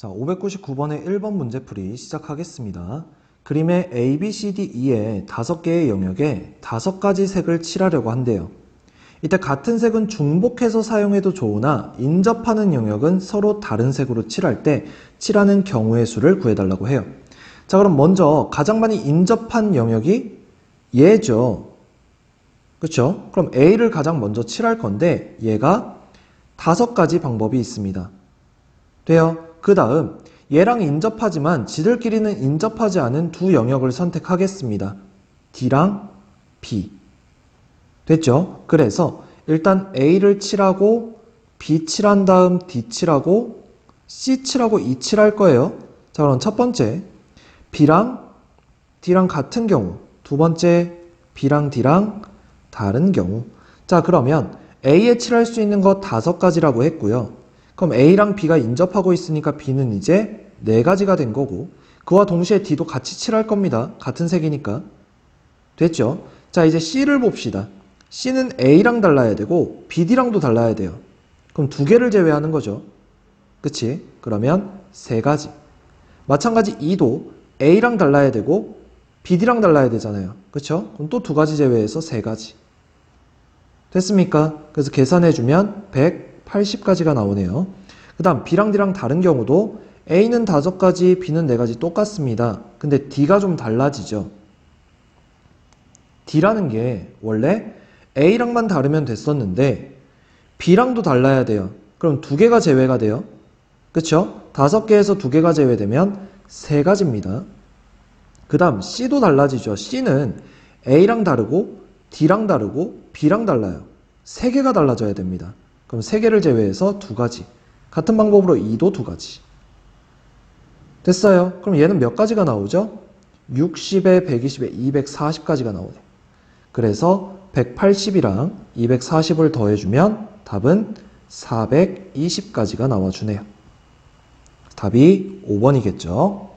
자, 599번의 1번 문제풀이 시작하겠습니다. 그림의 A, B, C, D, E의 다섯 개의 영역에 다섯 가지 색을 칠하려고 한대요. 이때 같은 색은 중복해서 사용해도 좋으나 인접하는 영역은 서로 다른 색으로 칠할 때 칠하는 경우의 수를 구해달라고 해요. 자, 그럼 먼저 가장 많이 인접한 영역이 얘죠. 그렇죠? 그럼 A를 가장 먼저 칠할 건데 얘가 다섯 가지 방법이 있습니다. 돼요? 그 다음 얘랑 인접하지만 지들끼리는 인접하지 않은 두 영역을 선택하겠습니다. D랑 B. 됐죠? 그래서 일단 A를 칠하고 B 칠한 다음 D 칠하고 C 칠하고 E 칠할 거예요. 자, 그럼 첫 번째 B랑 D랑 같은 경우 두 번째 B랑 D랑 다른 경우 자, 그러면 A에 칠할 수 있는 거 다섯 가지라고 했고요. 그럼 A랑 B가 인접하고 있으니까 B는 이제 네 가지가 된 거고 그와 동시에 D도 같이 칠할 겁니다. 같은 색이니까. 됐죠? 자, 이제 C를 봅시다. C는 A랑 달라야 되고 BD랑도 달라야 돼요. 그럼 두 개를 제외하는 거죠. 그치? 그러면 세 가지. 마찬가지 E도 A랑 달라야 되고 BD랑 달라야 되잖아요. 그쵸? 그럼 또 두 가지 제외해서 세 가지. 됐습니까? 그래서 계산해주면 180가지가 나오네요. 그 다음 B랑 D랑 다른 경우도 A는 다섯 가지, B는 네 가지 똑같습니다. 근데 D가 좀 달라지죠. D라는 게 원래 A랑만 다르면 됐었는데 B랑도 달라야 돼요. 그럼 두 개가 제외가 돼요. 그쵸? 다섯 개에서 두 개가 제외되면 세 가지입니다. 그 다음 C도 달라지죠. C는 A랑 다르고 D랑 다르고 B랑 달라요. 세 개가 달라져야 됩니다. 그럼 세 개를 제외해서 두 가지. 같은 방법으로 E도 두 가지. 됐어요. 그럼 얘는 몇 가지가 나오죠? 60에 120에 240까지가 나오네. 그래서 180이랑 240을 더해주면 답은 420까지가 나와주네요. 답이 5번이겠죠.